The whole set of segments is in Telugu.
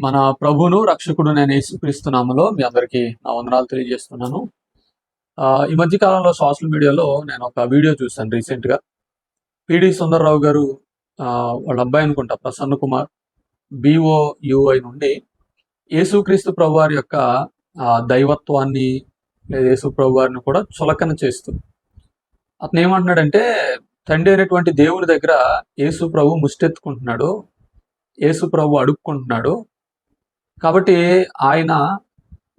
మన ప్రభును రక్షకుడు నేను యేసుక్రీస్తునామలో మీ అందరికీ నా వందనాలు తెలియజేస్తున్నాను. ఆ, ఈ మధ్య కాలంలో సోషల్ మీడియాలో నేను ఒక వీడియో చూశాను రీసెంట్గా పిడి సుందర్రావు గారు వాళ్ళ అబ్బాయి అనుకుంటా ప్రసన్న కుమార్ బిఓయుఐ నుండి యేసుక్రీస్తు ప్రభు వారి యొక్క దైవత్వాన్ని లేదా యేసు ప్రభు వారిని కూడా చులకన చేస్తూ. అతను ఏమంటున్నాడంటే తండ్రి అయినటువంటి దేవుని దగ్గర యేసు ప్రభు ముష్టెత్తుకుంటున్నాడు యేసు ప్రభు అడుక్కుంటున్నాడు కాబట్టి ఆయన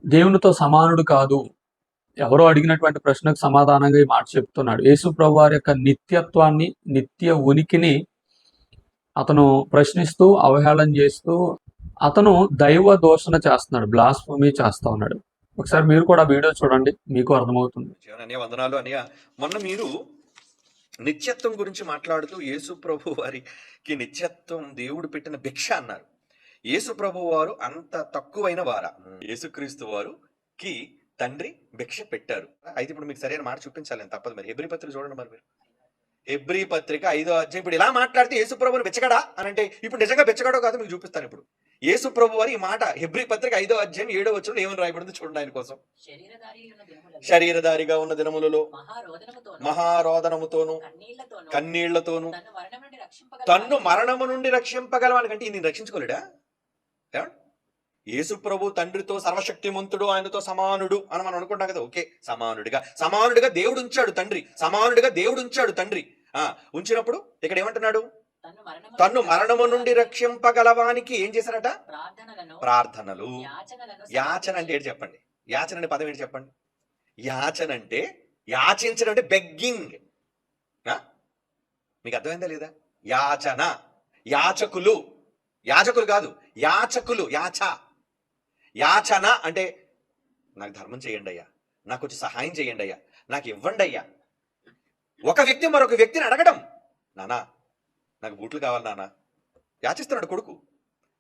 దేవునితో సమానుడు కాదు. ఎవరో అడిగినటువంటి ప్రశ్నకు సమాధానంగా ఈ మాట చెప్తున్నాడు. యేసు ప్రభు వారి యొక్క నిత్యత్వాన్ని నిత్య ఉనికిని అతను ప్రశ్నిస్తూ అవహేళన చేస్తూ అతను దైవ దోషణ చేస్తున్నాడు. బ్లాస్ఫమీ చేస్తా ఉన్నాడు. ఒకసారి మీరు కూడా వీడియో చూడండి మీకు అర్థమవుతుంది. వందనాలు అన్నయ్య. మొన్న మీరు నిత్యత్వం గురించి మాట్లాడుతూ యేసు ప్రభు వారికి నిత్యత్వం దేవుడు పెట్టిన భిక్ష అన్నారు. యేసు ప్రభు వారు అంత తక్కువైన వారా? యేసుక్రీస్తు వారు కి తండ్రి భిక్ష పెట్టారు. అయితే ఇప్పుడు మీకు సరైన మాట చూపించాలి తప్పదు మరి. హెబ్రి పత్రిక చూడండి మరి మీరు. హెబ్రి పత్రిక ఐదో అధ్యాయం. ఇప్పుడు ఇలా మాట్లాడితే యేసు ప్రభుని బెచ్చగడా? అని అంటే ఇప్పుడు నిజంగా బెచ్చగాడో కాదు మీకు చూపిస్తాను ఇప్పుడు. యేసు ప్రభు వారి ఈ మాట హెబ్రి పత్రిక ఐదో అధ్యాయం ఏడో వచ్చిన ఏమని రాయబడింది చూడండి ఆయన కోసం. శరీరధారిగా ఉన్న దినములలో మహారోదనముతోను కన్నీళ్ళతోను తన్ను మరణము నుండి రక్షింపగలవానికంటే ఈయన రక్షించుకోలేడా? యేసు ప్రభు తండ్రితో సర్వశక్తిమంతుడు ఆయనతో సమానుడు అని మనం అనుకుంటాం కదా. ఓకే సమానుడిగా. సమానుడిగా దేవుడు ఉంచాడు తండ్రి. సమానుడిగా దేవుడు ఉంచాడు తండ్రి. ఆ ఉంచినప్పుడు ఇక్కడ ఏమంటున్నాడు? తన్ను మరణము నుండి రక్షింపగలవానికి ఏం చేశారట? ప్రార్థనలు. యాచన అంటే ఏంటి చెప్పండి? యాచన అనే పదం ఏంటి చెప్పండి? యాచన అంటే యాచించడం అంటే బెగ్గింగ్ మీకు అర్థమైందా లేదా? యాచన. యాచకులు. యాచకులు కాదు యాచకులు యాచ. యాచన అంటే నాకు ధర్మం చేయండి అయ్యా నాకు వచ్చి సహాయం చేయండి అయ్యా నాకు ఇవ్వండి అయ్యా. ఒక వ్యక్తి మరొక వ్యక్తిని అడగడం నానా నాకు బూట్లు కావాలి నానా. యాచిస్తున్నాడు కొడుకు.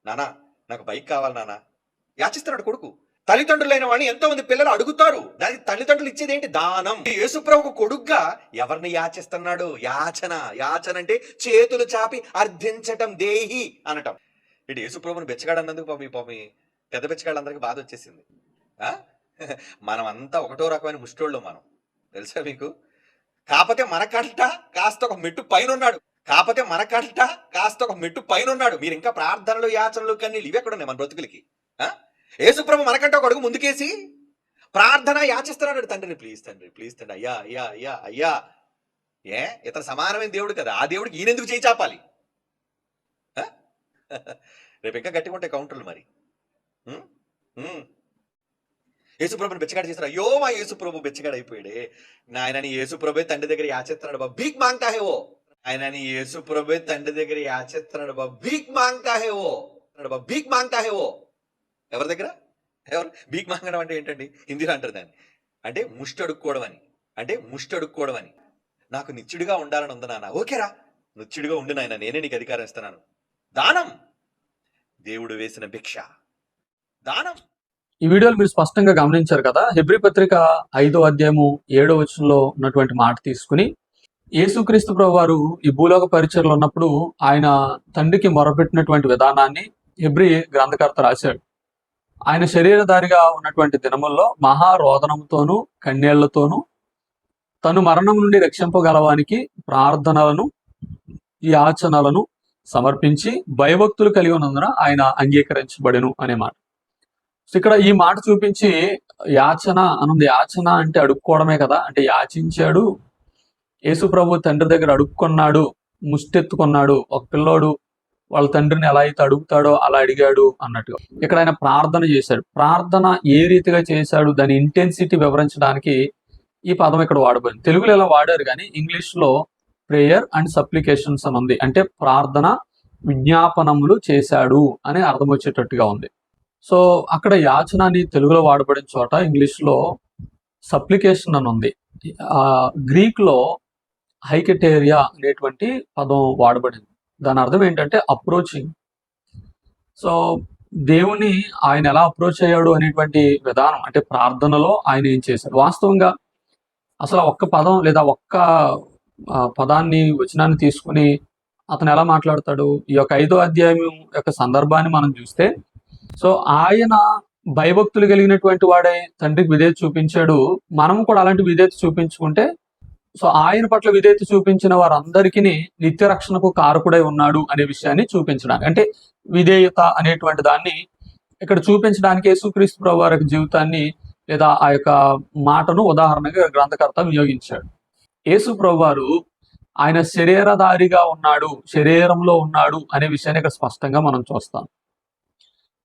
నానా నాకు బైక్ కావాలి నానా. యాచిస్తున్నాడు కొడుకు. తల్లిదండ్రులైన వాడిని ఎంతో మంది పిల్లలు అడుగుతారు దానికి తల్లిదండ్రులు ఇచ్చేది ఏంటి? దానం. యేసుప్రభుకు కొడుగ్గా ఎవరిని యాచిస్తున్నాడు? యాచన. యాచన అంటే చేతులు చాపి అర్థించటం దేహి అనటం. వీడు యేసుప్రభుని బెచ్చగాడన్నందుకు పాపి పాపి పెద్ద బెచ్చగాళ్ళందరికీ బాధ వచ్చేసింది. మనం అంతా ఒకటో రకమైన ముష్టోళ్ళు మనం. తెలుసా మీకు? కాకపోతే మనకట కాస్త ఒక మెట్టు పైన ఉన్నాడు కాకపోతే మనకట కాస్త ఒక మెట్టు పైన ఉన్నాడు మీరు ఇంకా ప్రార్థనలు యాచనలు కన్నీళ్ళు ఇవి ఎక్కడ ఉన్నాయి మన బ్రతుకులకి. ఆ? యేసుప్రభు మనకంటే ఒక అడుగు ముందుకేసి ప్రార్థన యాచిస్తున్నాడు. తండ్రిని ప్లీజ్ తండ్రి ప్లీజ్ తండ్రి అయ్యా అయ్యా అయ్యా అయ్యా. ఏ? ఇతను సమానమైన దేవుడు కదా. ఆ దేవుడికి ఈయనెందుకు చేయి చాపాలి? రేపు ఇంకా గట్టిగా ఉంటాయి కౌంటర్లు మరి. యేసుప్రభుని బెచ్చగాడు చేస్తారు అయ్యో మా యేసుప్రభు బెచ్చగాడు అయిపోయాడే నాయనని యేసుప్రభే తండ్రి దగ్గర యాచేస్తున్నాడు బా భీక్ మాంగ్తా హే ఓ ఆయనని యేసుప్రభే తండ్రి దగ్గర యాచేస్తున్నాడు బా భీక్ మాంగ్తా హే ఓ అన్నాడు భీక్ మాంగ్తా హే ఓ ఎవరి దగ్గర? ఎవరు? భీక్ మాంగడం అంటే ఏంటండి? హిందీలో అంటారు దాన్ని. అంటే ముష్టి అడుక్కోవడం అని. అంటే ముష్టి అడుక్కోవడం అని. నాకు నిత్యుడిగా ఉండాలని ఉంది నాన్న. ఓకేరా. నిత్యుడిగా ఉండు నాయన. నేనే నీకు అధికారం ఇస్తున్నాను. దానం. దేవుడు వేసిన భిక్ష. దానం. ఈ వీడియోలు మీరు స్పష్టంగా గమనించారు కదా? హెబ్రి పత్రిక ఐదో అధ్యాయము ఏడో వచనంలో ఉన్నటువంటి మాట తీసుకుని యేసుక్రీస్తు ప్రభు వారు ఈ భూలోక పరిచయలో ఉన్నప్పుడు ఆయన తండ్రికి మొరపెట్టినటువంటి విధానాన్ని హెబ్రి గ్రంథకర్త రాశాడు. ఆయన శరీరధారిగా ఉన్నటువంటి దినముల్లో మహారోదనంతోనూ కన్నీళ్ళతోనూ తను మరణం నుండి రక్షింపగలవానికి ప్రార్థనలను యాచనలను సమర్పించి భయభక్తులు కలిగి ఉన్నందున ఆయన అంగీకరించబడెను అనే మాట. సో ఇక్కడ ఈ మాట చూపించి యాచన అనుంది. యాచన అంటే అడుక్కోవడమే కదా. అంటే యాచించాడు యేసు ప్రభు తండ్రి దగ్గర అడుక్కున్నాడు ముష్టెత్తుకున్నాడు ఒక పిల్లోడు వాళ్ళ తండ్రిని ఎలా అయితే అడుగుతాడో అలా అడిగాడు అన్నట్టుగా. ఇక్కడ ఆయన ప్రార్థన చేశాడు. ప్రార్థన ఏ రీతిగా చేశాడు దాని ఇంటెన్సిటీ వివరించడానికి ఈ పదం ఇక్కడ వాడబోయింది తెలుగులో ఇలా వాడారు కానీ ఇంగ్లీష్లో ప్రేయర్ అండ్ సప్లికేషన్స్ అని ఉంది. అంటే ప్రార్థన విజ్ఞాపనములు చేశాడు అని అర్థం వచ్చేటట్టుగా ఉంది. సో అక్కడ యాచన అని తెలుగులో వాడబడిన చోట ఇంగ్లీష్లో సప్లికేషన్ అని ఉంది. గ్రీక్లో గ్రీక్లో హైకెటేరియా అనేటువంటి పదం వాడబడింది. దాని అర్థం ఏంటంటే అప్రోచింగ్ సో దేవుని ఆయన ఎలా అప్రోచ్ అయ్యాడు అనేటువంటి విధానం అంటే ప్రార్థనలో ఆయన ఏం చేశాడు? వాస్తవంగా అసలు ఒక్క పదం లేదా ఒక్క పదాన్ని వచనాన్ని తీసుకుని అతను ఎలా మాట్లాడతాడు? ఈ యొక్క ఐదో అధ్యాయం యొక్క సందర్భాన్ని మనం చూస్తే సో ఆయన భయభక్తులు కలిగినటువంటి వాడే తండ్రికి విధేయత చూపించాడు. మనం కూడా అలాంటి విధేయత చూపించుకుంటే సో ఆయన పట్ల విధేయత చూపించిన వారందరికీ నిత్య రక్షణకు కారకుడై ఉన్నాడు అనే విషయాన్ని చూపించడానికి. అంటే విధేయత అనేటువంటి దాన్ని ఇక్కడ చూపించడానికి యేసుక్రీస్తు ప్రభు వారి జీవితాన్ని లేదా ఆ యొక్క మాటను ఉదాహరణగా గ్రంథకర్త వినియోగించాడు. యేసు ప్రభువారు ఆయన శరీరధారిగా ఉన్నాడు శరీరంలో ఉన్నాడు అనే విషయాన్ని ఇక్కడ స్పష్టంగా మనం చూస్తాం.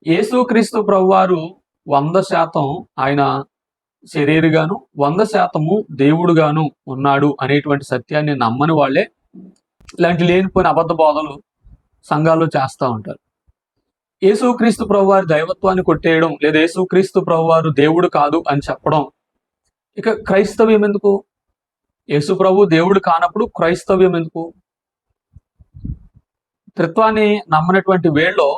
యేసుక్రీస్తు ప్రభువారు వంద శాతం ఆయన శరీరుగాను వంద శాతము దేవుడుగాను ఉన్నాడు అనేటువంటి సత్యాన్ని నమ్మని వాళ్ళే ఇలాంటి లేనిపోయిన అబద్ధ బోధలు సంఘాల్లో చేస్తూ ఉంటారు. యేసుక్రీస్తు ప్రభువారి దైవత్వాన్ని కొట్టేయడం లేదా యేసుక్రీస్తు ప్రభువారు దేవుడు కాదు అని చెప్పడం ఇక క్రైస్తవ్యం ఎందుకు? యేసు ప్రభు దేవుడు కానప్పుడు క్రైస్తవ్యం ఎందుకు? త్రిత్వాన్ని నమ్మనటువంటి వేళ్ళలో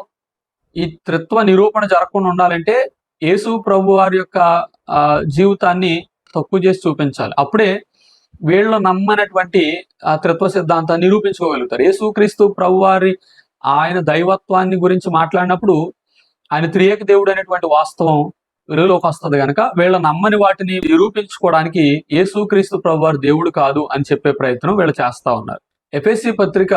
ఈ త్రిత్వ నిరూపణ జరగకుండా ఉండాలంటే యేసు ప్రభు వారి యొక్క ఆ, జీవితాన్ని తక్కువ చేసి చూపించాలి. అప్పుడే వీళ్ళు నమ్మనటువంటి ఆ త్రిత్వ సిద్ధాంతాన్ని నిరూపించుకోగలుగుతారు. యేసుక్రీస్తు ప్రభు వారి ఆయన దైవత్వాన్ని గురించి మాట్లాడినప్పుడు ఆయన త్రియేక దేవుడు అనేటువంటి వాస్తవం వెలుగులోకి వస్తుంది కనుక వీళ్ళ నమ్మని వాటిని నిరూపించుకోవడానికి యేసుక్రీస్తు ప్రభువారు దేవుడు కాదు అని చెప్పే ప్రయత్నం వీళ్ళు చేస్తా ఉన్నారు. ఎఫ్ఎస్సి పత్రిక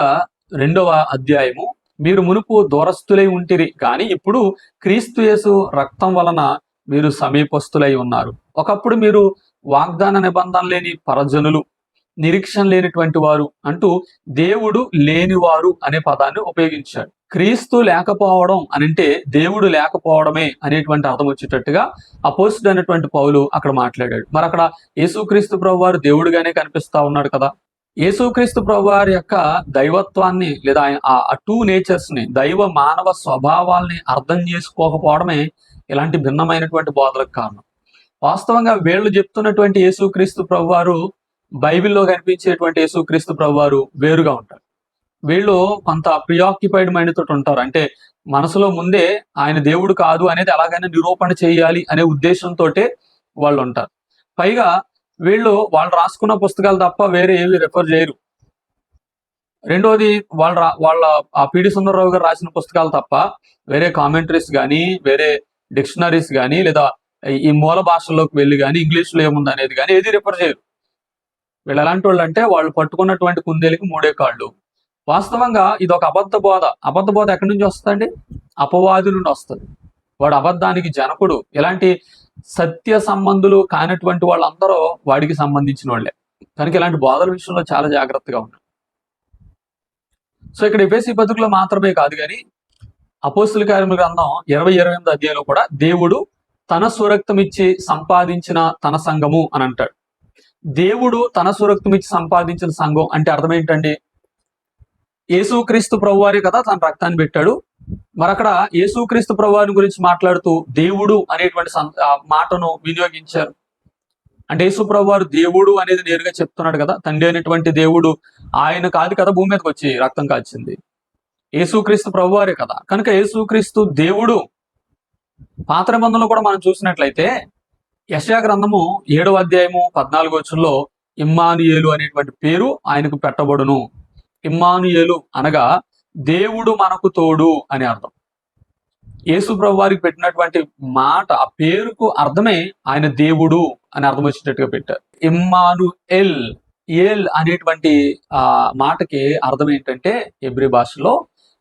రెండవ అధ్యాయము మీరు మునుపు దూరస్తులై ఉంటిరి కానీ ఇప్పుడు క్రీస్తు యేసు రక్తం వలన మీరు సమీపస్తులై ఉన్నారు. ఒకప్పుడు మీరు వాగ్దాన నిబంధన లేని పరజనులు నిరీక్షణ లేనిటువంటి వారు అంటూ దేవుడు లేనివారు అనే పదాన్ని ఉపయోగించాడు క్రీస్తు లేకపోవడం అని అంటే దేవుడు లేకపోవడమే అనేటువంటి అర్థం వచ్చేటట్టుగా అపోజిట్ అయినటువంటి పౌలు అక్కడ మాట్లాడాడు. మరి అక్కడ యేసుక్రీస్తు ప్రభు వారు దేవుడుగానే కనిపిస్తా ఉన్నాడు కదా? యేసుక్రీస్తు ప్రభు వారి యొక్క దైవత్వాన్ని లేదా ఆయన ఆ టూ నేచర్స్ని దైవ మానవ స్వభావాల్ని అర్థం చేసుకోకపోవడమే ఇలాంటి భిన్నమైనటువంటి బోధలకు కారణం. వాస్తవంగా వీళ్ళు చెప్తున్నటువంటి యేసుక్రీస్తు ప్రభు వారు బైబిల్లో కనిపించేటువంటి యేసుక్రీస్తు ప్రభు వారు వేరుగా ఉంటారు. వీళ్ళు కొంత ప్రియాక్యుపైడ్ మైండ్ తోటి ఉంటారు. అంటే మనసులో ముందే ఆయన దేవుడు కాదు అనేది ఎలాగైనా నిరూపణ చేయాలి అనే ఉద్దేశంతో వాళ్ళు ఉంటారు. పైగా వీళ్ళు వాళ్ళు రాసుకున్న పుస్తకాలు తప్ప వేరే ఏవి రెఫర్ చేయరు. రెండోది వాళ్ళ రా- వాళ్ళ ఆ పిడి సుందరరావు గారు రాసిన పుస్తకాలు తప్ప వేరే కామెంటరీస్ కానీ వేరే డిక్షనరీస్ కానీ లేదా ఈ మూల భాషల్లోకి వెళ్ళి కానీ ఇంగ్లీష్లో ఏముంది అనేది కానీ ఏది రిఫర్ చేయరు. వీళ్ళు ఎలాంటి వాళ్ళు అంటే వాళ్ళు పట్టుకున్నటువంటి కుందేలికి మూడే కాళ్ళు. వాస్తవంగా ఇది ఒక అబద్ధ బోధ. అబద్ధ బోధ ఎక్కడి నుంచి వస్తుందండి? అపవాది నుండి వస్తుంది. వాడు అబద్ధానికి జనకుడు. ఇలాంటి సత్య సంబంధులు కానటువంటి వాళ్ళందరూ వాడికి సంబంధించిన వాళ్ళే కనుక ఇలాంటి బోధల విషయంలో చాలా జాగ్రత్తగా ఉంటారు సో ఇక్కడ ఎఫ్ఎస్సి బతుకులో మాత్రమే కాదు కానీ అపోస్తుల కార్యముల గ్రంథం ఇరవై ఇరవై ఎనిమిది అధ్యాయంలో కూడా దేవుడు తన స్వరక్తం ఇచ్చి సంపాదించిన తన సంఘము అని అంటాడు. దేవుడు తన సురక్తం ఇచ్చి సంపాదించిన సంఘం అంటే అర్థం ఏంటండి యేసుక్రీస్తు ప్రభువారే కదా తన రక్తాన్ని పెట్టాడు. మరి అక్కడ యేసుక్రీస్తు ప్రభువారి గురించి మాట్లాడుతూ దేవుడు అనేటువంటి సం- మాటను వినియోగించారు. అంటే యేసు ప్రభువారు దేవుడు అనేది నేరుగా చెప్తున్నాడు కదా. తండ్రి అనేటువంటి దేవుడు ఆయన కాదు కదా భూమి మీదకి వచ్చి రక్తం కాల్చింది. యేసుక్రీస్తు ప్రభువారే కదా. కనుక యేసుక్రీస్తు దేవుడు పాత్ర బంధంలో కూడా మనం చూసినట్లయితే యశయా గ్రంథము ఏడవ అధ్యాయము పద్నాలుగు వచ్చంలో ఇమ్మానుయేలు అనేటువంటి పేరు ఆయనకు పెట్టబడును. ఇమ్మానుయేలు అనగా దేవుడు మనకు తోడు అని అర్థం. యేసు ప్రభు వారికి పెట్టినటువంటి మాట ఆ పేరుకు అర్థమే ఆయన దేవుడు అని అర్థం వచ్చేటట్టుగా పెట్టారు. ఇమ్మాను ఎల్ ఎల్ అనేటువంటి ఆ మాటకి అర్థం ఏంటంటే ఎబ్రి భాషలో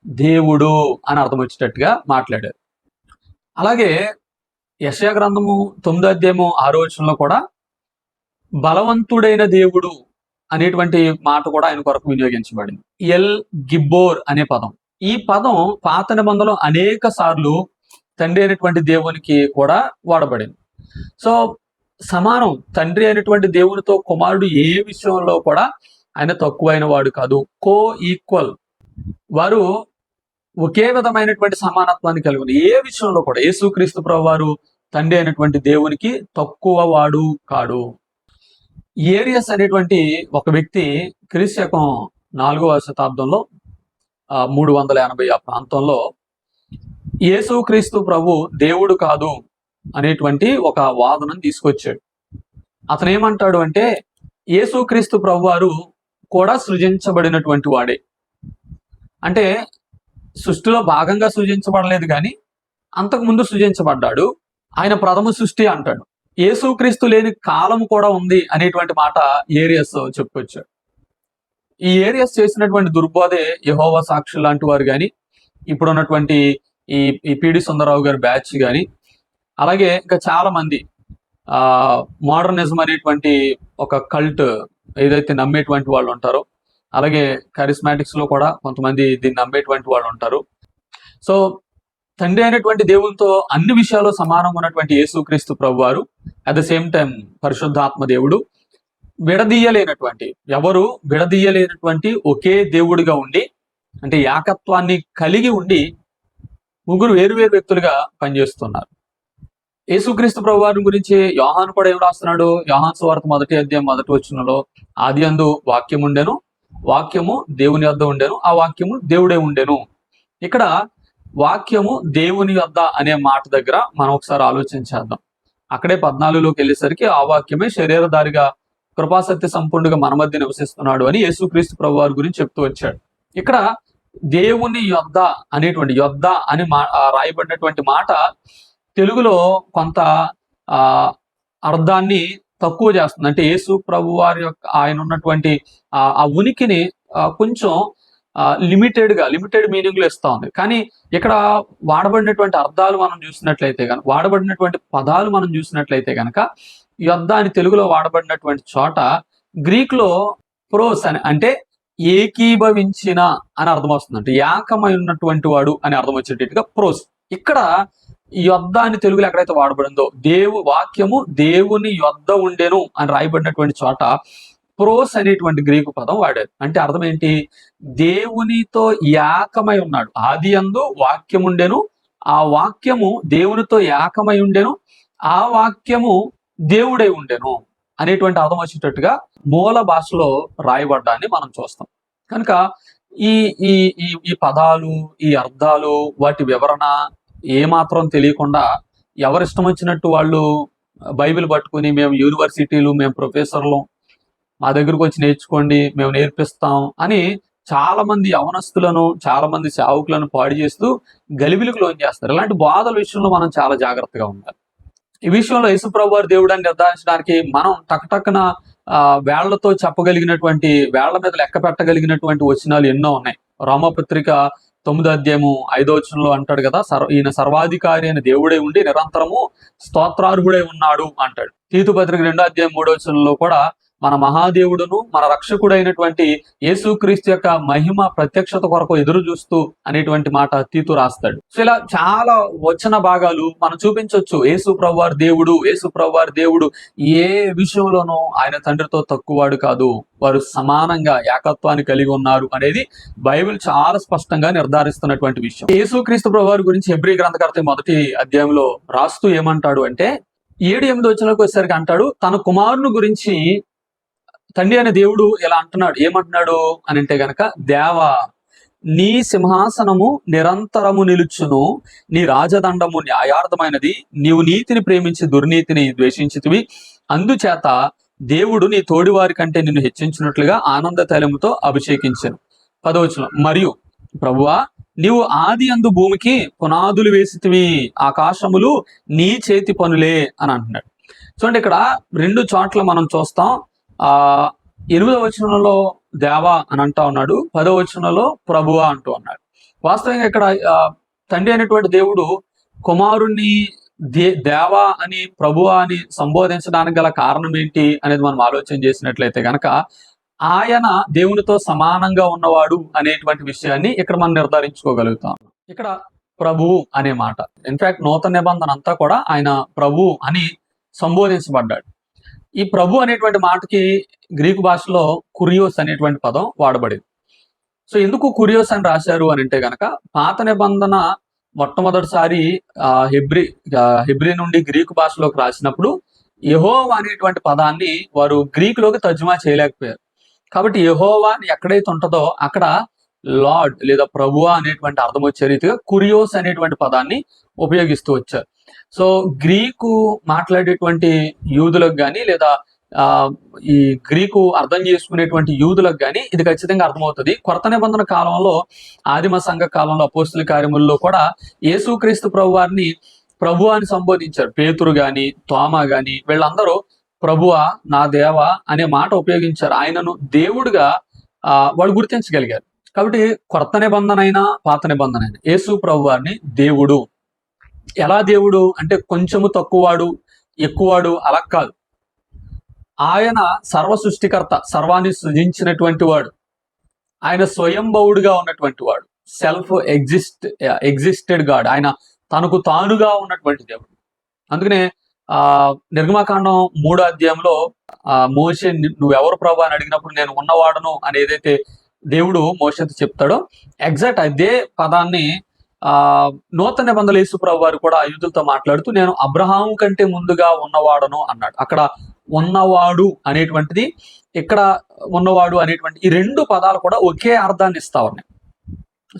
దేవుడు అని అర్థం వచ్చేటట్టుగా మాట్లాడారు. అలాగే యశయా గ్రంథము తొమ్మిదో అధ్యాయము ఆరో వచనంలో కూడా బలవంతుడైన దేవుడు అనేటువంటి మాట కూడా ఆయన కొరకు వినియోగించబడింది. ఎల్ గిబ్బోర్ అనే పదం. ఈ పదం పాత నిబంధనలో అనేక సార్లు తండ్రి అయినటువంటి దేవునికి కూడా వాడబడింది. సో సమానం తండ్రి అయినటువంటి దేవునితో కుమారుడు ఏ విషయంలో కూడా ఆయన తక్కువైన వాడు కాదు. కో ఈక్వల్ వారు ఒకే విధమైనటువంటి సమానత్వాన్ని కలిగి ఏ విషయంలో కూడా. యేసుక్రీస్తు ప్రభు వారు తండ్రి అయినటువంటి దేవునికి తక్కువ వాడు కాడు. ఏరియస్ అనేటువంటి ఒక వ్యక్తి క్రీస్తకం నాలుగవ శతాబ్దంలో ఆ, మూడు వందల ఎనభై ఆ ప్రాంతంలో యేసుక్రీస్తు ప్రభు దేవుడు కాదు అనేటువంటి ఒక వాదనను తీసుకొచ్చాడు. అతను ఏమంటాడు అంటే యేసుక్రీస్తు ప్రభు వారు కూడా సృజించబడినటువంటి వాడే. అంటే సృష్టిలో భాగంగా సృజించబడలేదు కానీ అంతకు ముందు సృజించబడ్డాడు. ఆయన ప్రథమ సృష్టి అంటాడు. యేసుక్రీస్తు లేని కాలం కూడా ఉంది అనేటువంటి మాట ఏరియస్ చెప్పుకొచ్చాడు. ఈ ఏరియస్ చేసినటువంటి దుర్బోధే యహోవా సాక్షి లాంటి వారు కానీ ఇప్పుడు ఉన్నటువంటి ఈ ఈ పిడి సుందరరావు గారి బ్యాచ్ కానీ అలాగే ఇంకా చాలా మంది ఆ మోడర్నిజం అనేటువంటి ఒక కల్ట్ ఏదైతే నమ్మేటువంటి వాళ్ళు ఉంటారో అలాగే కరిస్మాటిక్స్లో కూడా కొంతమంది దీన్ని నమ్మేటువంటి వాళ్ళు ఉంటారు. సో తండ్రి అయినటువంటి దేవునితో అన్ని విషయాల్లో సమానంగా ఉన్నటువంటి యేసుక్రీస్తు ప్రభు వారు అట్ ద సేమ్ టైం పరిశుద్ధాత్మ దేవుడు విడదీయలేనటువంటి ఎవరు విడదీయలేనటువంటి ఒకే దేవుడిగా ఉండి అంటే ఏకత్వాన్ని కలిగి ఉండి ముగ్గురు వేరువేరు వ్యక్తులుగా పనిచేస్తున్నారు. యేసుక్రీస్తు ప్రభు వారి గురించి యోహాను కూడా ఏం రాస్తున్నాడు? యోహాన్ సువార్త మొదటి అధ్యాయం మొదటి వచ్చినలో ఆది అందు వాక్యం ఉండెను వాక్యము దేవుని వద్ద ఉండెను ఆ వాక్యము దేవుడే ఉండెను. ఇక్కడ వాక్యము దేవుని వద్ద అనే మాట దగ్గర మనం ఒకసారి ఆలోచించేద్దాం అక్కడే పద్నాలుగులోకి వెళ్ళేసరికి ఆ వాక్యమే శరీరధారిగా కృపాసత్య సంపూర్ణగా మన మధ్య నివసిస్తున్నాడు అని యేసుక్రీస్తు ప్రభు వారి గురించి చెప్తూ వచ్చాడు. ఇక్కడ దేవుని యొద్ద అనేటువంటి యొద్ద అని మా రాయబడినటువంటి మాట తెలుగులో కొంత ఆ అర్థాన్ని తక్కువ చేస్తుంది. అంటే యేసు ప్రభు వారి యొక్క ఆయన ఉన్నటువంటి ఆ ఆ ఉనికిని కొంచెం లిమిటెడ్గా లిమిటెడ్ మీనింగ్లో ఇస్తా ఉంది. కానీ ఇక్కడ వాడబడినటువంటి అర్థాలు మనం చూసినట్లయితే కనుక వాడబడినటువంటి పదాలు మనం చూసినట్లయితే కనుక యొద్ద అని తెలుగులో వాడబడినటువంటి చోట గ్రీక్లో ప్రోస్ అని అంటే ఏకీభవించిన అని అర్థం వస్తుంది. అంటే ఏకమై ఉన్నటువంటి వాడు అని అర్థం వచ్చేటట్టుగా ప్రోస్. ఇక్కడ యొద్ద అని తెలుగులో ఎక్కడైతే వాడబడిందో దేవు వాక్యము దేవుని యొద్ద ఉండెను అని రాయబడినటువంటి చోట ప్రోస్ అనేటువంటి గ్రీకు పదం వాడారు. అంటే అర్థం ఏంటి? దేవునితో ఏకమై ఉన్నాడు. ఆది అందు వాక్యం ఉండెను. ఆ వాక్యము దేవునితో ఏకమై ఉండెను. ఆ వాక్యము దేవుడై ఉండెను అనేటువంటి అర్థం వచ్చేటట్టుగా మూల భాషలో రాయబడ్డాన్ని మనం చూస్తాం. కనుక ఈ ఈ ఈ ఈ పదాలు ఈ అర్థాలు వాటి వివరణ ఏమాత్రం తెలియకుండా ఎవరిష్టం వచ్చినట్టు వాళ్ళు బైబిల్ పట్టుకుని మేము యూనివర్సిటీలు మేము ప్రొఫెసర్లు మా దగ్గరకు వచ్చి నేర్చుకోండి మేము నేర్పిస్తాం అని చాలా మంది యవనస్తులను చాలా మంది సేవకులను పాడు చేస్తూ గలిబిలకు లోన్ చేస్తారు. ఇలాంటి బాధల విషయంలో మనం చాలా జాగ్రత్తగా ఉండాలి. ఈ విషయంలో యేసుప్రభు వారి దేవుడు అని నిర్ధారించడానికి మనం టకటక్కన ఆ, వేళ్ళతో చెప్పగలిగినటువంటి వేళ్ళ మీద లెక్క పెట్టగలిగినటువంటి వచనాలు ఎన్నో ఉన్నాయి. రోమపత్రిక తొమ్మిదో అధ్యాయము ఐదో వచనంలో అంటాడు కదా సర్వ ఈయన సర్వాధికారి అయిన దేవుడే ఉండి నిరంతరము స్తోత్రార్హుడే ఉన్నాడు అంటాడు. తీతు పత్రిక రెండో అధ్యాయం మూడో వచనంలో కూడా మన మహాదేవుడును మన రక్షకుడైనటువంటి యేసుక్రీస్తు యొక్క మహిమ ప్రత్యక్షత కొరకు ఎదురు చూస్తూ అనేటువంటి మాట తీతు రాస్తాడు. సో ఇలా చాలా వచన భాగాలు మనం చూపించవచ్చు యేసు ప్రభువారి దేవుడు యేసు ప్రభువారి దేవుడు ఏ విషయంలోనూ ఆయన తండ్రితో తక్కువవాడు కాదు. వారు సమానంగా ఏకత్వాన్ని కలిగి ఉన్నారు అనేది బైబిల్ చాలా స్పష్టంగా నిర్ధారిస్తున్నటువంటి విషయం. యేసుక్రీస్తు ప్రభువారి గురించి హెబ్రి గ్రంథకర్త మొదటి అధ్యాయంలో రాస్తూ ఏమంటాడు అంటే ఏడు ఎనిమిది వచ్చినకు వచ్చేసరికి అంటాడు తన కుమారుని గురించి తండ్రి అనే దేవుడు ఎలా అంటున్నాడు? ఏమంటున్నాడు అని అంటే గనక దేవా నీ సింహాసనము నిరంతరము నిలుచును నీ రాజదండము న్యాయార్థమైనది నీవు నీతిని ప్రేమించి దుర్నీతిని ద్వేషించితివి. అందుచేత దేవుడు నీ తోడివారి కంటే నిన్ను హెచ్చించినట్లుగా ఆనంద తైలముతో అభిషేకించను. పదవచనం. మరియు ప్రభువా నీవు ఆది అందు భూమికి పునాదులు వేసితివి ఆకాశములు నీ చేతి పనులే అని అంటున్నాడు. చూడండి ఇక్కడ రెండు చోట్ల మనం చూస్తాం. ఆ ఎనిమిదవ వచనంలో దేవా అని అంటా ఉన్నాడు పదవ వచనంలో ప్రభువా అంటూ ఉన్నాడు. వాస్తవంగా ఇక్కడ ఆ, తండ్రి అయినటువంటి దేవుడు కుమారుణ్ణి దే దేవా అని ప్రభువా అని సంబోధించడానికి గల కారణం ఏంటి అనేది మనం ఆలోచన చేసినట్లయితే కనుక ఆయన దేవునితో సమానంగా ఉన్నవాడు అనేటువంటి విషయాన్ని ఇక్కడ మనం నిర్ధారించుకోగలుగుతాం. ఇక్కడ ప్రభు అనే మాట. ఇన్ఫాక్ట్ నూతన నిబంధన అంతా కూడా ఆయన ప్రభు అని సంబోధించబడ్డాడు. ఈ ప్రభు అనేటువంటి మాటకి గ్రీకు భాషలో కురియోస్ అనేటువంటి పదం వాడబడింది. సో ఎందుకు కురియోస్ అని రాశారు అని అంటే గనక పాత నిబంధన మొట్టమొదటిసారి ఆ, హెబ్రి హెబ్రి నుండి గ్రీకు భాషలోకి రాసినప్పుడు యహోవా అనేటువంటి పదాన్ని వారు గ్రీకులోకి తర్జుమా చేయలేకపోయారు. కాబట్టి యహోవా అని ఎక్కడైతే ఉంటుందో అక్కడ లార్డ్ లేదా ప్రభువా అనేటువంటి అర్థం వచ్చే రీతిగా కురియోస్ అనేటువంటి పదాన్ని ఉపయోగిస్తూ వచ్చారు. సో గ్రీకు మాట్లాడేటువంటి యూదులకు కానీ లేదా ఆ, ఈ గ్రీకు అర్థం చేసుకునేటువంటి యూదులకు కానీ ఇది ఖచ్చితంగా అర్థమవుతుంది. కొత్త నిబంధన కాలంలో ఆదిమ సంఘ కాలంలో అపోస్తుల కార్యముల్లో కూడా యేసుక్రీస్తు ప్రభు వారిని ప్రభు అని సంబోధించారు. పేతురు గాని తోమ గాని వీళ్ళందరూ ప్రభువా నా దేవ అనే మాట ఉపయోగించారు. ఆయనను దేవుడుగా ఆ, వాళ్ళు గుర్తించగలిగారు. కాబట్టి కొత్త నిబంధన అయినా పాత నిబంధన అయినా యేసు ప్రభు వారిని దేవుడు ఎలా దేవుడు అంటే కొంచెము తక్కువవాడు ఎక్కువవాడు అలా కాదు. ఆయన సర్వ సృష్టికర్త సర్వాన్ని సృజించినటువంటి వాడు. ఆయన స్వయంభవుడుగా ఉన్నటువంటి వాడు. సెల్ఫ్ ఎగ్జిస్ట్ ఎగ్జిస్టెడ్ గాడ్ ఆయన తనకు తానుగా ఉన్నటువంటి దేవుడు. అందుకనే ఆ నిర్గమాకాండం మూడో అధ్యాయంలో ఆ మోషే ని- నువ్వెవరు ప్రభా అని అడిగినప్పుడు నేను ఉన్నవాడను అని ఏదైతే దేవుడు మోషతో చెప్తాడో ఎగ్జాక్ట్ అదే పదాన్ని ఆ నూతన నిబంధనలు యేసుప్రభు వారు కూడా యూదులతో మాట్లాడుతూ నేను అబ్రహాం కంటే ముందుగా ఉన్నవాడను అన్నాడు. అక్కడ ఉన్నవాడు అనేటువంటిది ఇక్కడ ఉన్నవాడు అనేటువంటి ఈ రెండు పదాలు కూడా ఒకే అర్థాన్ని ఇస్తా ఉన్నాయి.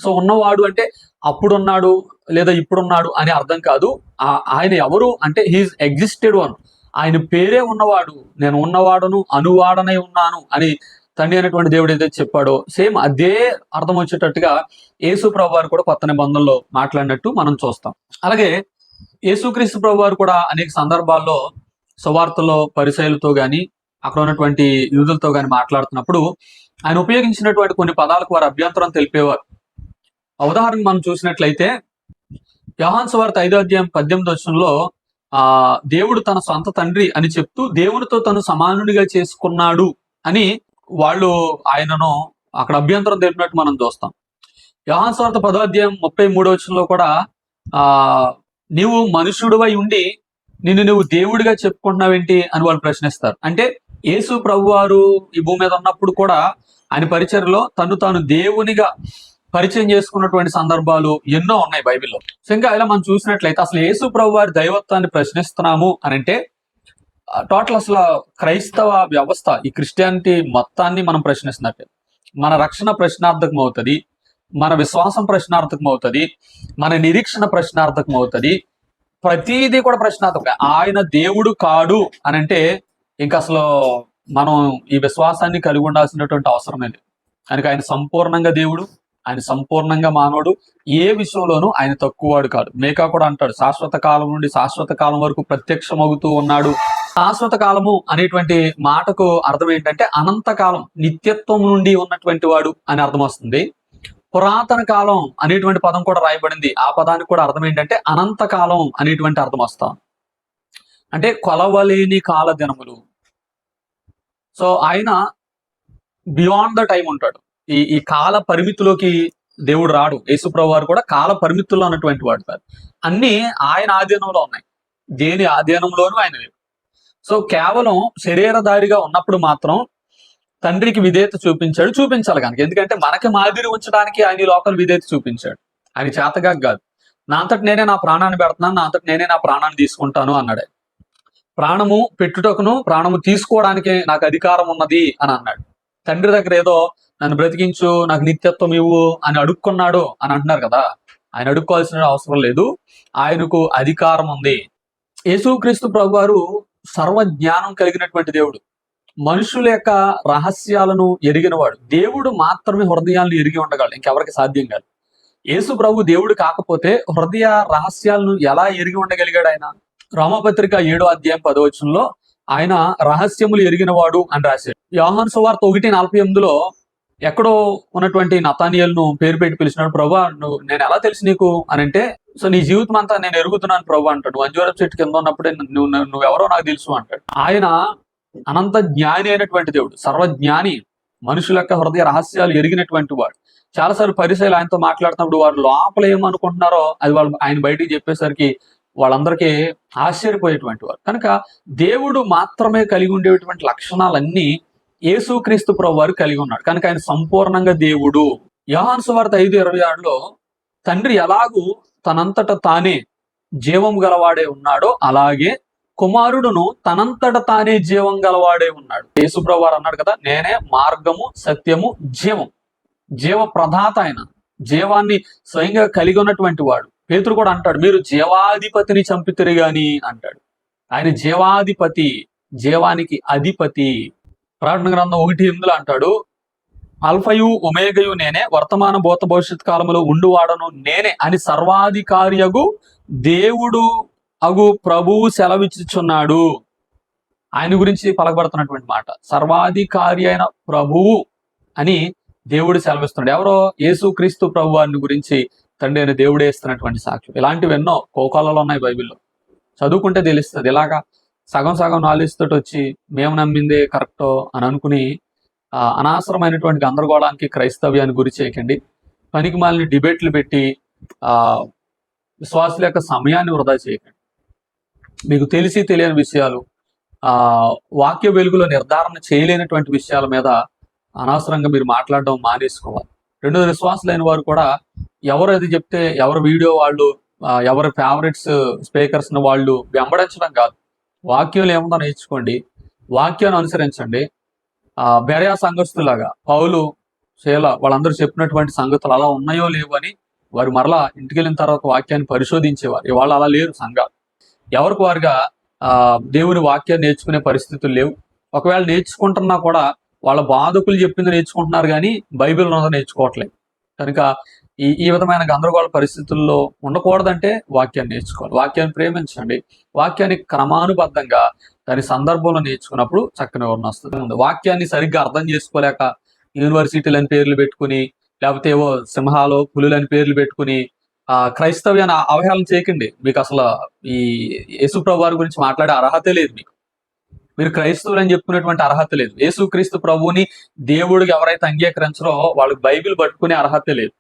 సో ఉన్నవాడు అంటే అప్పుడున్నాడు లేదా ఇప్పుడున్నాడు అనే అర్థం కాదు. ఆ- ఆయన ఎవరు అంటే హీఈస్ ఎగ్జిస్టెడ్ వన్ ఆయన పేరే ఉన్నవాడు. నేను ఉన్నవాడును అనువాడనై ఉన్నాను అని తండ్రి అనేటువంటి దేవుడు ఏదైతే చెప్పాడో సేమ్ అదే అర్థం వచ్చేటట్టుగా యేసు ప్రభు వారు కూడా కొత్త నిబంధనలో మాట్లాడినట్టు మనం చూస్తాం. అలాగే యేసుక్రీస్తు ప్రభు వారు కూడా అనేక సందర్భాల్లో సువార్తలో పరిశైలతో కానీ అక్కడ ఉన్నటువంటి యూదులతో కానీ మాట్లాడుతున్నప్పుడు ఆయన ఉపయోగించినటువంటి కొన్ని పదాలకు వారు అభ్యంతరం తెలిపేవారు. ఉదాహరణకు మనం చూసినట్లయితే యోహాన్ సువార్త ఐదో అధ్యాయం పద్దెనిమిది వచనంలో ఆ దేవుడు తన సొంత తండ్రి అని చెప్తూ దేవునితో తను సమానుడిగా చేసుకున్నాడు అని వాళ్ళు ఆయనను అక్కడ అభ్యంతరం తెలిపినట్టు మనం చూస్తాం. యోహాన్ సువార్త ముప్పై మూడో వచనంలో కూడా ఆ నీవు మనుషుడువై ఉండి నిన్ను నువ్వు దేవుడిగా చెప్పుకుంటున్నావేంటి? అని వాళ్ళు ప్రశ్నిస్తారు. అంటే యేసు ప్రభు వారు ఈ భూమి మీద ఉన్నప్పుడు కూడా ఆయన పరిచయలో తను తాను దేవునిగా పరిచయం చేసుకున్నటువంటి సందర్భాలు ఎన్నో ఉన్నాయి బైబిల్లో. సో ఇంకా ఇలా మనం చూసినట్లయితే అసలు యేసు ప్రభు వారి దైవత్వాన్ని ప్రశ్నిస్తున్నాము అని అంటే టోటల్ అసలు క్రైస్తవ వ్యవస్థ ఈ క్రిస్టియానిటీ మొత్తాన్ని మనం ప్రశ్నిస్తున్నట్టే. మన రక్షణ ప్రశ్నార్థకం అవుతుంది మన విశ్వాసం ప్రశ్నార్థకం అవుతుంది మన నిరీక్షణ ప్రశ్నార్థకం అవుతుంది ప్రతిదీ కూడా ప్రశ్నార్థకం ఆయన దేవుడు కాడు అని అంటే ఇంకా అసలు మనం ఈ విశ్వాసాన్ని కలిగి ఉండాల్సినటువంటి అవసరం లేదు. కనుక ఆయన సంపూర్ణంగా దేవుడు ఆయన సంపూర్ణంగా మానవుడు ఏ విషయంలోనూ ఆయన తక్కువవాడు కాడు. మేకా కూడా అంటాడు శాశ్వత కాలం నుండి శాశ్వత కాలం వరకు ప్రత్యక్షమవుతూ ఉన్నాడు శాశ్వత కాలము అనేటువంటి మాటకు అర్థం ఏంటంటే అనంతకాలం నిత్యత్వం నుండి ఉన్నటువంటి వాడు అని అర్థం వస్తుంది. పురాతన కాలం అనేటువంటి పదం కూడా రాయబడింది. ఆ పదానికి కూడా అర్థం ఏంటంటే అనంతకాలం అనేటువంటి అర్థం వస్తాం. అంటే కొలవలేని కాల దినములు సో ఆయన బియాండ్ ద టైం ఉంటాడు. ఈ ఈ కాల పరిమితిలోకి దేవుడు రాడు. యేసుప్రభు వారు కూడా కాల పరిమితుల్లో ఉన్నటువంటి వాడు కాదు. అన్ని ఆయన ఆధీనంలో ఉన్నాయి. దేని ఆధీనంలోనూ ఆయన లేవు సో కేవలం శరీరధారిగా ఉన్నప్పుడు మాత్రం తండ్రికి విధేయత చూపించాడు చూపించాలి కనుక. ఎందుకంటే మనకి మాదిరి ఉంచడానికి ఆయన లోకల్ విధేయత చూపించాడు. ఆయన చేతగా కాదు. నా అంతటి నేనే నా ప్రాణాన్ని పెడుతున్నాను నా అంతటి నేనే నా ప్రాణాన్ని తీసుకుంటాను అన్నాడు. ప్రాణము పెట్టుటకును ప్రాణము తీసుకోవడానికి నాకు అధికారం ఉన్నది అని అన్నాడు. తండ్రి దగ్గర ఏదో నన్ను బ్రతికించు నాకు నిత్యత్వం ఇవ్వు అని అడుక్కున్నాడు అని అంటున్నారు కదా. ఆయన అడుక్కోవాల్సిన అవసరం లేదు. ఆయనకు అధికారం ఉంది. యేసుక్రీస్తు ప్రభు వారు సర్వ జ్ఞానం కలిగినటువంటి దేవుడు. మనుషుల యొక్క రహస్యాలను ఎరిగినవాడు. దేవుడు మాత్రమే హృదయాలను ఎరిగి ఉండగలడు. ఇంకెవరికి సాధ్యం కాదు. యేసు ప్రభు దేవుడు కాకపోతే హృదయ రహస్యాలను ఎలా ఎరిగి ఉండగలిగాడు ఆయన? రామపత్రిక ఏడో అధ్యాయం పదవచనంలో ఆయన రహస్యములు ఎరిగినవాడు అని రాశాడు. యోహాన్ సువార్త ఒకటి నలభై ఎనిమిదిలో ఎక్కడో ఉన్నటువంటి నతానియల్ను పేరు పెట్టి పిలిచినాడు ప్రభా నువ్వు నేను ఎలా తెలుసు నీకు? అని అంటే సో నీ జీవితం అంతా నేను ఎరుగుతున్నాను ప్రభా అంటాడు. నువ్వు అంజూరపు చెట్టు కింద ఉన్నప్పుడే నువ్వు నువ్వెవరో నాకు తెలుసు అంటాడు. ఆయన అనంత జ్ఞాని అయినటువంటి దేవుడు సర్వజ్ఞాని మనుషుల యొక్క హృదయ రహస్యాలు ఎరిగినటువంటి వాడు. చాలాసార్లు పరిశైలు ఆయనతో మాట్లాడుతున్నప్పుడు వారు లోపల ఏమనుకుంటున్నారో అది వాళ్ళు ఆయన బయటికి చెప్పేసరికి వాళ్ళందరికీ ఆశ్చర్యపోయేటువంటి వారు. కనుక దేవుడు మాత్రమే కలిగి ఉండేటువంటి లక్షణాలన్నీ యేసుక్రీస్తు ప్రభువారు కలిగి ఉన్నాడు. కనుక ఆయన సంపూర్ణంగా దేవుడు. యోహాను సువార్త ఐదు ఇరవై ఆరులో తండ్రి ఎలాగూ తనంతట తానే జీవం గలవాడే ఉన్నాడో అలాగే కుమారుడును తనంతట తానే జీవం గలవాడే ఉన్నాడు. యేసుప్రభు వారు అన్నాడు కదా నేనే మార్గము సత్యము జీవం. జీవ ప్రధాత ఆయన. జీవాన్ని స్వయంగా కలిగి ఉన్నటువంటి వాడు. పేతుడు కూడా అంటాడు మీరు జీవాధిపతిని చంపితిరి గాని అంటాడు. ఆయన జీవాధిపతి జీవానికి అధిపతి. ప్రకటన గ్రంథం ఒకటి ఎనిమిదిలో అంటాడు అల్ఫయు ఒమేగయు నేనే వర్తమాన భూత భవిష్యత్ కాలములో ఉండువాడను నేనే అని సర్వాధికారియగు దేవుడు అగు ప్రభువు సెలవిచ్చుచున్నాడు. ఆయన గురించి పలకబడుతున్నటువంటి మాట సర్వాధికారి అయిన ప్రభువు అని దేవుడు సెలవిస్తున్నాడు. ఎవరో? యేసుక్రీస్తు ప్రభు వారిని గురించి తండ్రి అయిన దేవుడే ఇస్తున్నటువంటి సాక్ష్యం. ఇలాంటివి ఎన్నో కోకాలలో ఉన్నాయి బైబిల్లో. చదువుకుంటే తెలుస్తుంది. ఇలాగా సగం సగం నాలెడ్జ్ తోటి వచ్చి మేము నమ్మిందే కరెక్టో అని అనుకుని అనవసరమైనటువంటి గందరగోళానికి క్రైస్తవ్యాన్ని గురి చేయకండి. పనికి మాలిన డిబేట్లు పెట్టి విశ్వాసుల యొక్క సమయాన్ని వృధా చేయకండి. మీకు తెలిసి తెలియని విషయాలు వాక్య వెలుగులో నిర్ధారణ చేయలేనటువంటి విషయాల మీద అనవసరంగా మీరు మాట్లాడడం మానేసుకోవాలి. రెండో విశ్వాసులైన వారు కూడా ఎవరు అది చెప్తే ఎవరు వీడియో వాళ్ళు ఎవరి ఫేవరెట్స్ స్పీకర్స్ వాళ్ళు వెంబడించడం కాదు. వాక్యం ఏముందో నేర్చుకోండి. వాక్యాన్ని అనుసరించండి. ఆ బెరయా సంఘస్థులాగా పౌలు శీల వాళ్ళందరూ చెప్పినటువంటి సంగతులు అలా ఉన్నాయో లేవో అని వారు మరలా ఇంటికి వెళ్ళిన తర్వాత వాక్యాన్ని పరిశోధించేవారు. ఇవాళ అలా లేరు సంఘాలు. ఎవరికి వారుగా ఆ దేవుని వాక్యాన్ని నేర్చుకునే పరిస్థితులు లేవు. ఒకవేళ నేర్చుకుంటున్నా కూడా వాళ్ళ బాధకులు చెప్పింది నేర్చుకుంటున్నారు కానీ బైబిల్ ఉన్నదో నేర్చుకోవట్లేదు. కనుక ఈ ఈ విధమైన గందరగోళ పరిస్థితుల్లో ఉండకూడదంటే వాక్యాన్ని నేర్చుకోవాలి. వాక్యాన్ని ప్రేమించండి. వాక్యాన్ని క్రమానుబద్ధంగా దాని సందర్భంలో నేర్చుకున్నప్పుడు చక్కని వర్ణ వస్తుంది. వాక్యాన్ని సరిగ్గా అర్థం చేసుకోలేక యూనివర్సిటీలని పేర్లు పెట్టుకుని లేకపోతే ఏవో సింహాలు పులులని పేర్లు పెట్టుకుని ఆ క్రైస్తవ్యాన్ని అవహేళన చేయకండి. మీకు అసలు ఈ యేసుప్రభు వారి గురించి మాట్లాడే అర్హతే లేదు మీకు. మీరు క్రైస్తవులు అని చెప్పుకునేటువంటి అర్హత లేదు. యేసుక్రీస్తు ప్రభువుని దేవుడికి ఎవరైతే అంగీకరించరో వాళ్ళకి బైబిల్ పట్టుకునే అర్హత లేదు.